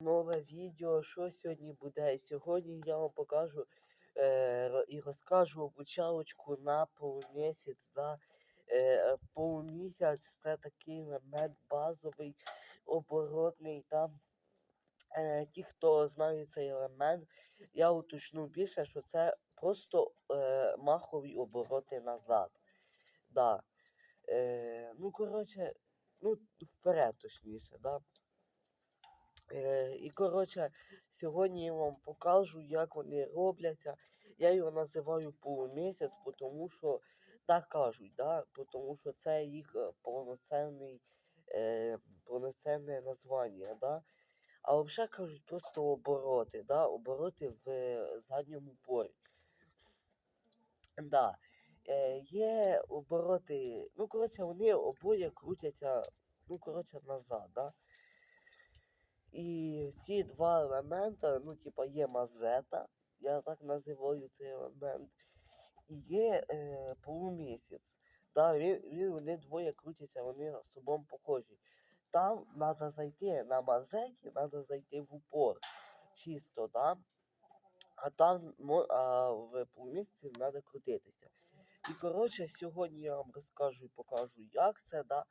Нове відео, що сьогодні буде? Сьогодні я вам покажу е, і розкажу обучалочку на полумісяць. Да? Е, полумісяць це такий елемент базовий, оборотний. Там, е, ті, хто знають цей елемент, я уточню більше, що це просто е, махові обороти назад. Да. Е, ну, коротше, ну, вперед точніше. Да? Е, і коротше, сьогодні я вам покажу, як вони робляться. Я його називаю полумісяць, тому що так кажуть, да? тому що це їх е, повноцінний, е, повноцінне названня. Да? А взагалі кажуть просто обороти, да? обороти в е, задньому полі. Да. Е, є обороти, ну, коротше, вони обоє крутяться, ну, коротше, назад. Да? І ці два елемента, ну, типа, є мазета, я так називаю цей елемент, і є е, полумісяць. Да, він, він, вони двоє крутяться, вони з собою похожі. Там треба зайти на мазеті, треба зайти в упор чисто, да? а там а в полумісяці треба крутитися. І коротше, сьогодні я вам розкажу і покажу, як це, да?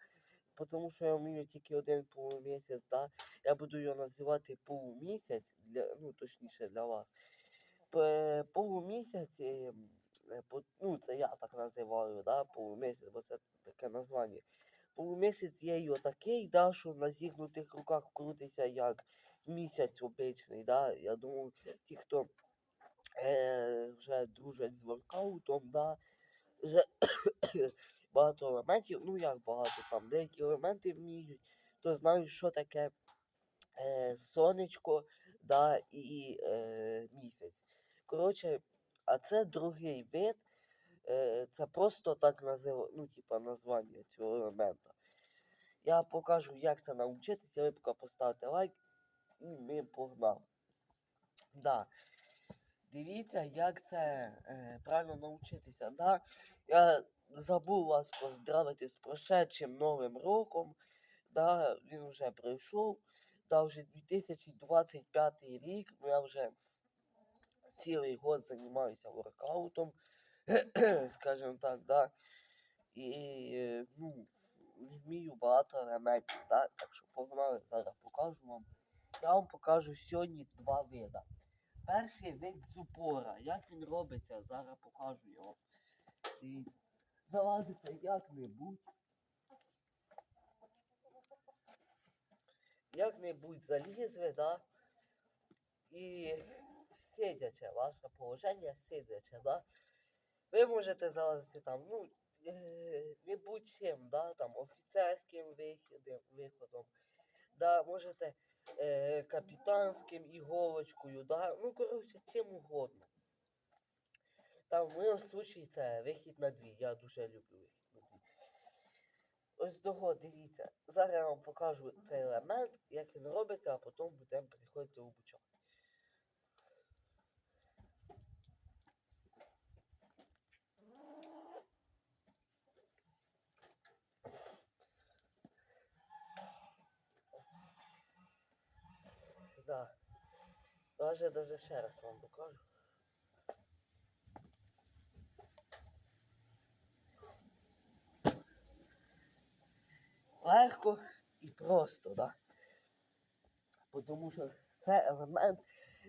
Тому що я вмію тільки один полумісяць, да? я буду його називати полумісяць, для, ну, точніше для вас. Полумісяць, по- ну, це я так називаю, да? полумісяць, бо це таке названня. Полумісяць є й отакий, да, що на зігнутих руках крутиться як місяць обичний. Да? Я думаю, ті, хто е, вже дружать з воркаутом, да, вже багато елементів, ну як багато там, деякі елементи вміють, то знають, що таке е, сонечко да, і е, місяць. Коротше, а це другий вид, е, це просто так назив... ну, типа, названня цього елемента. Я покажу, як це навчитися, ви поки поставте лайк і ми погнали. Да. Дивіться, як це е, правильно навчитися. Да? Я забув вас поздравити з прошедшим Новим роком. Да? Він вже пройшов. Да, вже 2025 рік. Ну, я вже цілий год займаюся воркаутом, скажімо так, да. І ну, вмію багато елементів, да? так що погнали, зараз покажу вам. Я вам покажу сьогодні два вида. Перший вид з упора. Як він робиться, зараз покажу його. Дивіться. Залазите як-небудь. Як-небудь залізли, да? І сидяче, ваше положення сидяче, да? Ви можете залазити там, ну, е, не будь-чим, да, там, офіцерським виходом, виходом, да, можете е, капітанським іголочкою, да, ну, коротше, чим угодно. Там в моєму случаї це вихід на дві. Я дуже люблю вихід на дві. Ось того, дивіться. Зараз я вам покажу цей елемент, як він робиться, а потім будемо переходити в обучок. Да. Даже, даже ще раз вам покажу. Легко і просто, да. Тому що це елемент,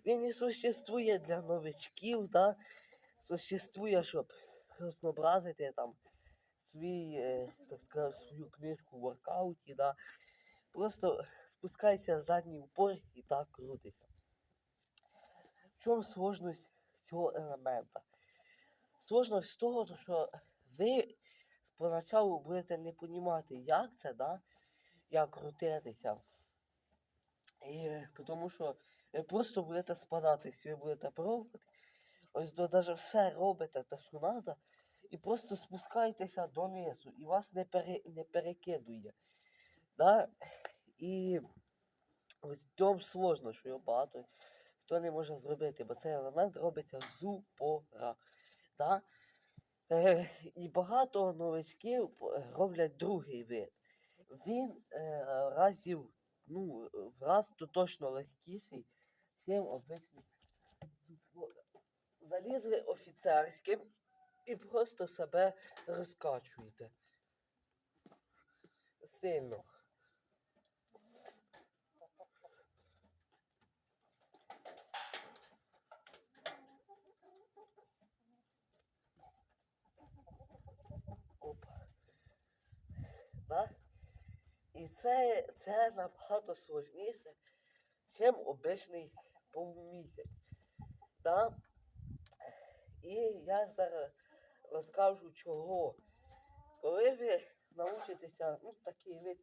він і существує для новичків, да. Существує, щоб рознообразити там свій, е, так сказати, свою книжку в воркауті, да. Просто спускайся в задній упор і так крутися. В чому сложність цього елемента? Сложність того, що ви спочатку будете не розуміти, як це, да? як крутитися. І тому що ви просто будете спадатись, ви будете пробувати. Ось до навіть все робите, те, що треба, і просто спускаєтеся донизу, і вас не, пере, не перекидує. Да? І ось цьому сложно, що його багато хто не може зробити, бо цей елемент робиться з упора. Да? Е, і багато новичків роблять другий вид. Він е, разів ну, раз то точно легкіший, чим обичний. Залізли офіцерським і просто себе розкачуєте. Сильно. Да? І це, це набагато сложніше, ніж обичний полумісяць. Да? І я зараз розкажу чого. Коли ви научитеся, ну, такий вид,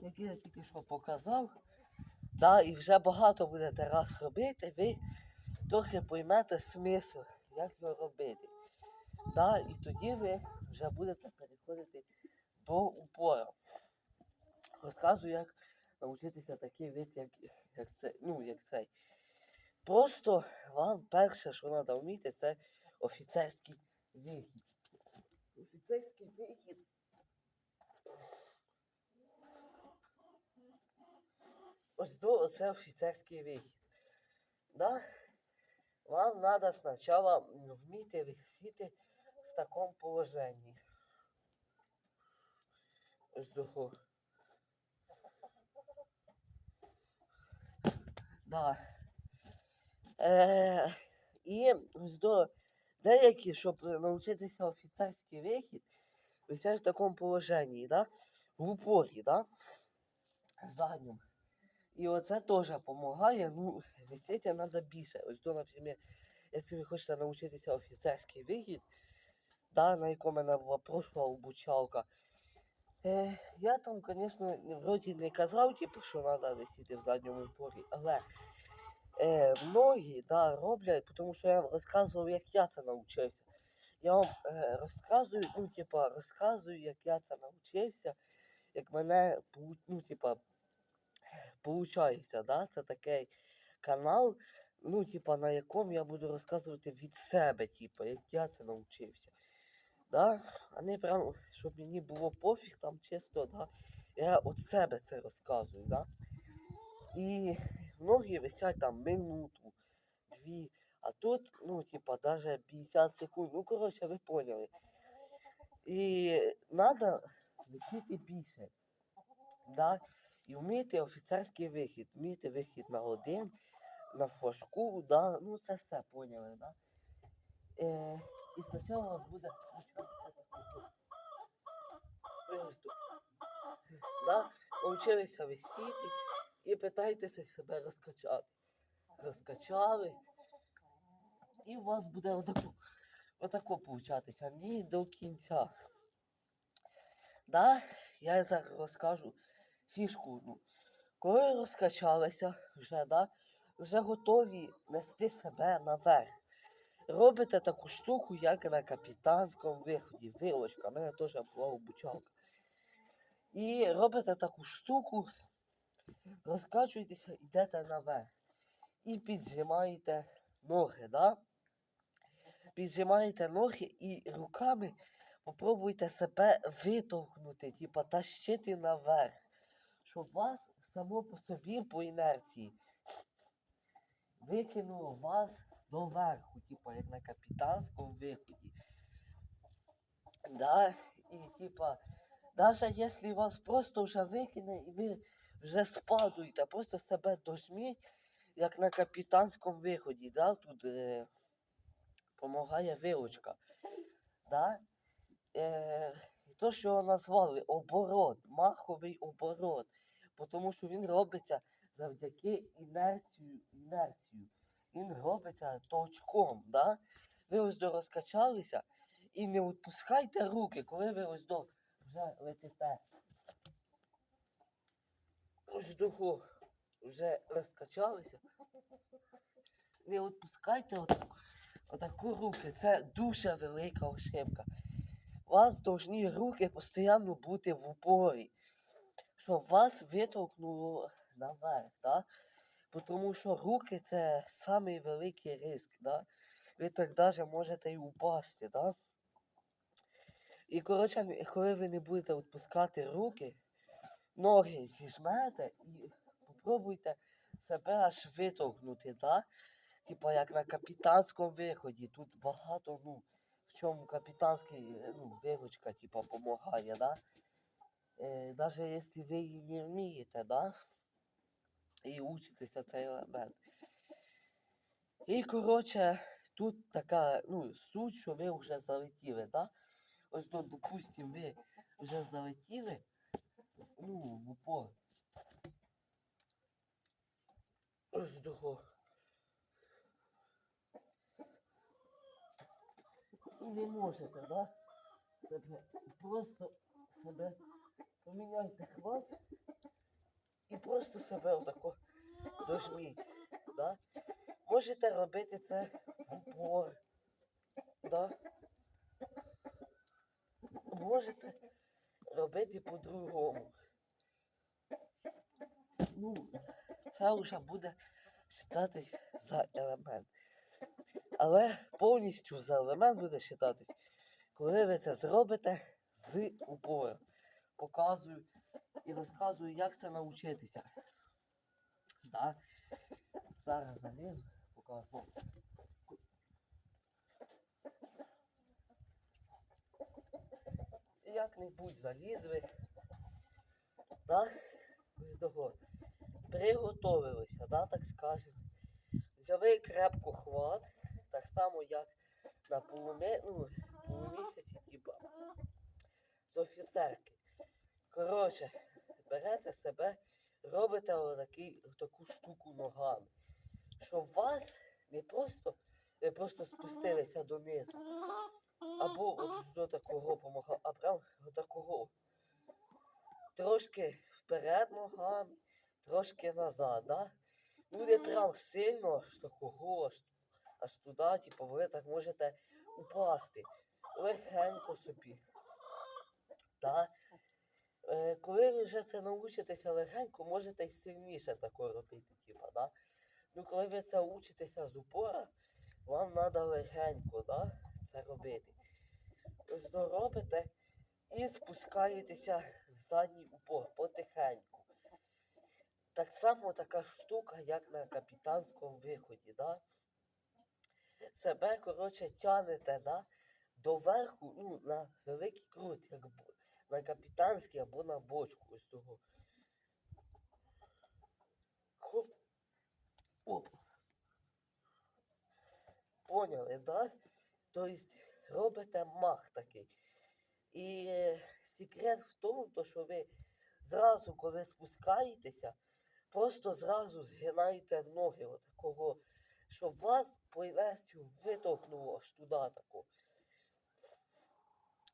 який я тільки що показав, да, і вже багато будете раз робити, ви трохи поймете смисл, як його робити. Да, і тоді ви вже будете переходити до упору. Розказую, як навчитися такий вид, як, як, це, ну, як цей. Просто вам перше, що треба вміти, це офіцерський вихід. Офіцерський вихід. Ось до це офіцерський вихід. Да? Вам треба спочатку вміти висіти в такому положенні. Ось. Да. Е, і ось до деякі, щоб навчитися офіцерський вихід, висять в такому положенні, да? в упорі, да? задньому. І оце теж допомагає, ну, висіти треба більше. Ось то, наприклад, якщо ви хочете навчитися офіцерський вихід, да, на якому мене була прошла обучалка. Е, я там, звісно, вроді не казав, типу, що треба висіти в задньому упорі, але е, многі да, роблять, тому що я вам розказував, як я це навчився. Я вам е, розказую, ну, типа, розказую, як я це навчився, як мене ну, типа, получається, да? це такий канал, ну, типа, на якому я буду розказувати від себе, типа, як я це навчився. Да? А не прям, щоб мені було пофіг там чисто, да? я від себе це розказую. Да? І многі висять там минуту, дві, а тут, ну, типа, даже 50 секунд. Ну, коротше, ви поняли. І треба висіти більше. Да? І вміти офіцерський вихід, вміти вихід на один, на флажку, да? ну це все поняли, да? Е, і спочатку у вас буде такий. Да? Навчилися висіти і питайтеся себе розкачати. Розкачали. І у вас буде отако, отако получатися, не до кінця. Да? Я зараз розкажу фішку одну. Коли розкачалися, вже, да, вже готові нести себе наверх. Робите таку штуку, як на капітанському виході. Вилочка, в мене теж була обучалка. І робите таку штуку, розкачуєтеся, йдете наверх. І піджимаєте ноги, да? Піджимаєте ноги і руками попробуйте себе витовкнути, типа тащити наверх щоб вас само по собі по інерції викинуло вас доверху, типа як на капітанському виході. Да? І типа, навіть якщо вас просто вже викине і ви вже спадуєте, просто себе дожміть, як на капітанському виході, да? тут е, помагає вилочка. Да? Е, то, що його назвали оборот, маховий оборот. Бо Тому що він робиться завдяки інерцію, інерцію. Він робиться толчком. Да? Ви ось до розкачалися і не відпускайте руки, коли ви ось до вже летите. Ось до вже розкачалися. Не відпускайте отаку, отаку руки. Це дуже велика ошибка. У вас повинні руки постійно бути в упорі, щоб вас витолкнуло наверх, да? Бо Тому що руки це самий великий риск, да? ви так навіть можете і упасти. Да? І коротше, коли ви не будете відпускати руки, ноги зіжмете і попробуйте себе аж витовкнути, да? Типа як на капітанському виході. Тут багато, ну, в чому капітанський, е, ну, виручка, типа, допомагає, да? Е, даже якщо ви її не вмієте, да? І учитеся цей елемент. І, коротше, тут така, ну, суть, що ви вже залетіли, да? Ось тут, допустим, ви вже залетіли, ну, в упор. І не можете, да? Себе, просто себе поміняйте хват і просто себе отако дожміть, да? Можете робити це в упор, да? Можете робити по-другому. Ну, це вже буде вважатись за елемент. Але повністю за елемент буде вважатись, коли ви це зробите з упором. Показую і розказую, як це навчитися. Да? Зараз залізу, покажу. Як-небудь залізли. Да? Приготовилися, да, так скажемо. Взяли крепко хват, так само, як на полумі... ну, полумісяці, типа, з офіцерки. Коротше, берете себе, робите отакий, таку штуку ногами. Щоб вас не просто, ви просто спустилися донизу. Або от до такого помагав, а прям до такого. Трошки вперед ногами, трошки назад, да? Ну не прям сильно аж такого, аж, аж туди, типу, ви так можете упасти. Легенько собі. Да? Е, коли ви вже це научитеся легенько, можете й сильніше тако робити, типу, да? Ну коли ви це учитеся з упора, вам треба легенько, да? це робити. Ось і спускаєтеся в задній упор потихеньку. Так само така штука, як на капітанському виході, да? Себе, коротше, тянете, да? Доверху, ну, на великий крут, як на капітанський або на бочку ось того. Хоп. Оп. Поняли, да? Тобто робите мах такий. І е, секрет в тому, то, що ви зразу, коли спускаєтеся, просто зразу згинаєте ноги отакого, щоб вас по інерцію витолкнуло аж туди тако.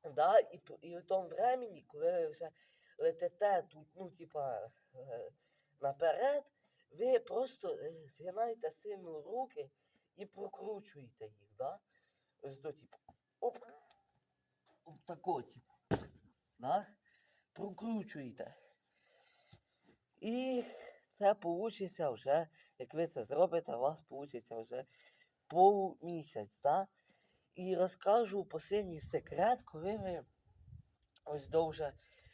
Да? І, і в тому времені, коли ви вже летите тут, ну, типа, наперед, ви просто згинаєте сильно руки і прокручуєте їх, да? Ось до типу. Оп. Оп тако, типу. Да? Прокручуєте. І це вийде вже, як ви це зробите, у вас вийде вже полумісяць, да? І розкажу останній секрет, коли ви ось довже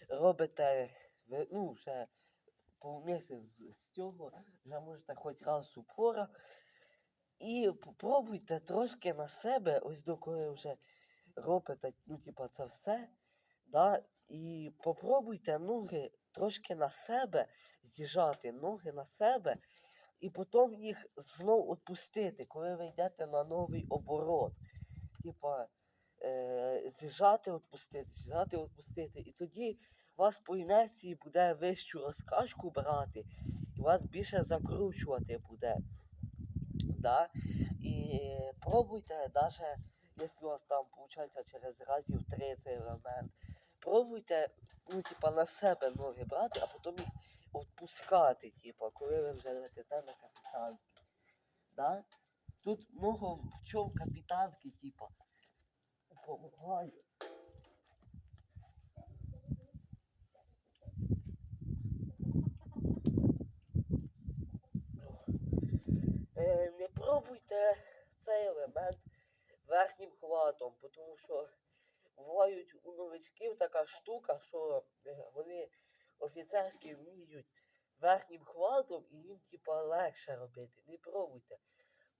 робите, ну, вже полумісяць з цього, вже можете хоч раз упора. І попробуйте трошки на себе, ось до коли вже робите, ну, типа, це все. Да? І попробуйте ноги трошки на себе з'їжджати, ноги на себе, і потім їх знов відпустити, коли ви йдете на новий оборот. Типа, е, з'їжджати, відпустити, з'їжджати, відпустити. І тоді вас по інерції буде вищу розкачку брати, і вас більше закручувати буде. Да? І пробуйте, навіть якщо у вас там виходить через разів три цей елемент, пробуйте, ну, типа, на себе ноги брати, а потім їх відпускати, типа, коли ви вже летите на капітанський. Да? Тут много в чому капітанський, типа, допомагає. Е, не пробуйте цей елемент верхнім хватом, тому що бувають у новичків така штука, що е, вони офіцерські вміють верхнім хватом і їм, типа, легше робити. Не пробуйте.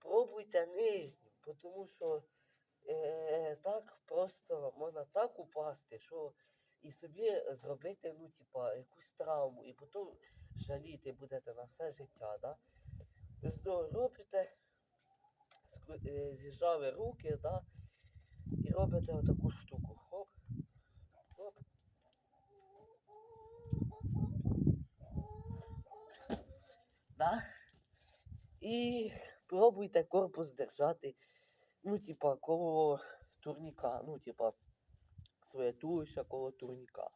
Пробуйте нижнім, бо тому що е, так просто можна так упасти, що і собі зробити, ну, типа, якусь травму, і потім жаліти будете на все життя, да? Робите, е, зіжали руки, да? і робите отаку штуку. Хоп, хоп. Да? І пробуйте корпус держати, ну, типа, коло турніка, ну, типа, своє туловище коло турніка.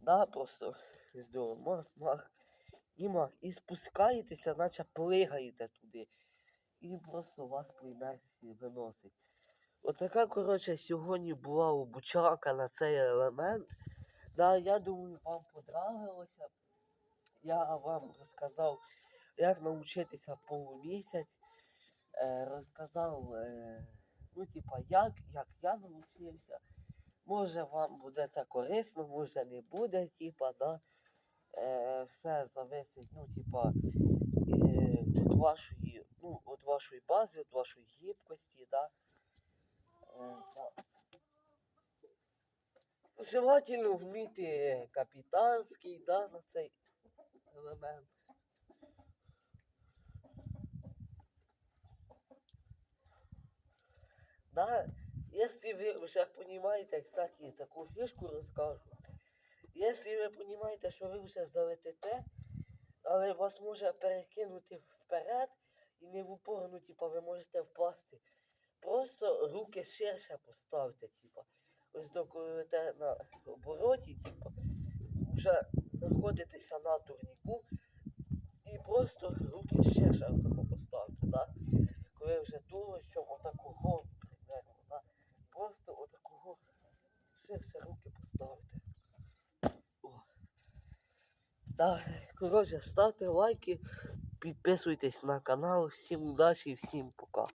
Да, просто здорово. Мах, мах. І мах. І спускаєтеся, наче плигаєте туди. І просто вас по інерції виносить. Отака, коротше, сьогодні була обучалка на цей елемент. Да, я думаю, вам понравилося. Я вам розказав, як навчитися полумісяць. Е, розказав, е, ну, типа, як, як я навчився. Може вам буде це корисно, може не буде, типа, да. Е, все зависить, ну, типа, е, від вашої, ну, від вашої бази, від вашої гібкості, да. Е, да. Желательно вміти капітанський, да, на цей елемент. Да, если вы уже понимаете, кстати, таку фішку розкажу. Якщо ви розумієте, що ви вже залетите, але вас може перекинути вперед і не в упор, ну, типа, ви можете впасти. Просто руки ширше поставте, типа. Ось до коли на обороті, типа, вже знаходитеся на турніку і просто руки ширше поставте, да? Коли вже туловищем отакого, примерно, да? Просто отакого ширше руки поставте. О. Коротше, ставте лайки, підписуйтесь на канал. Всім удачі і всім пока.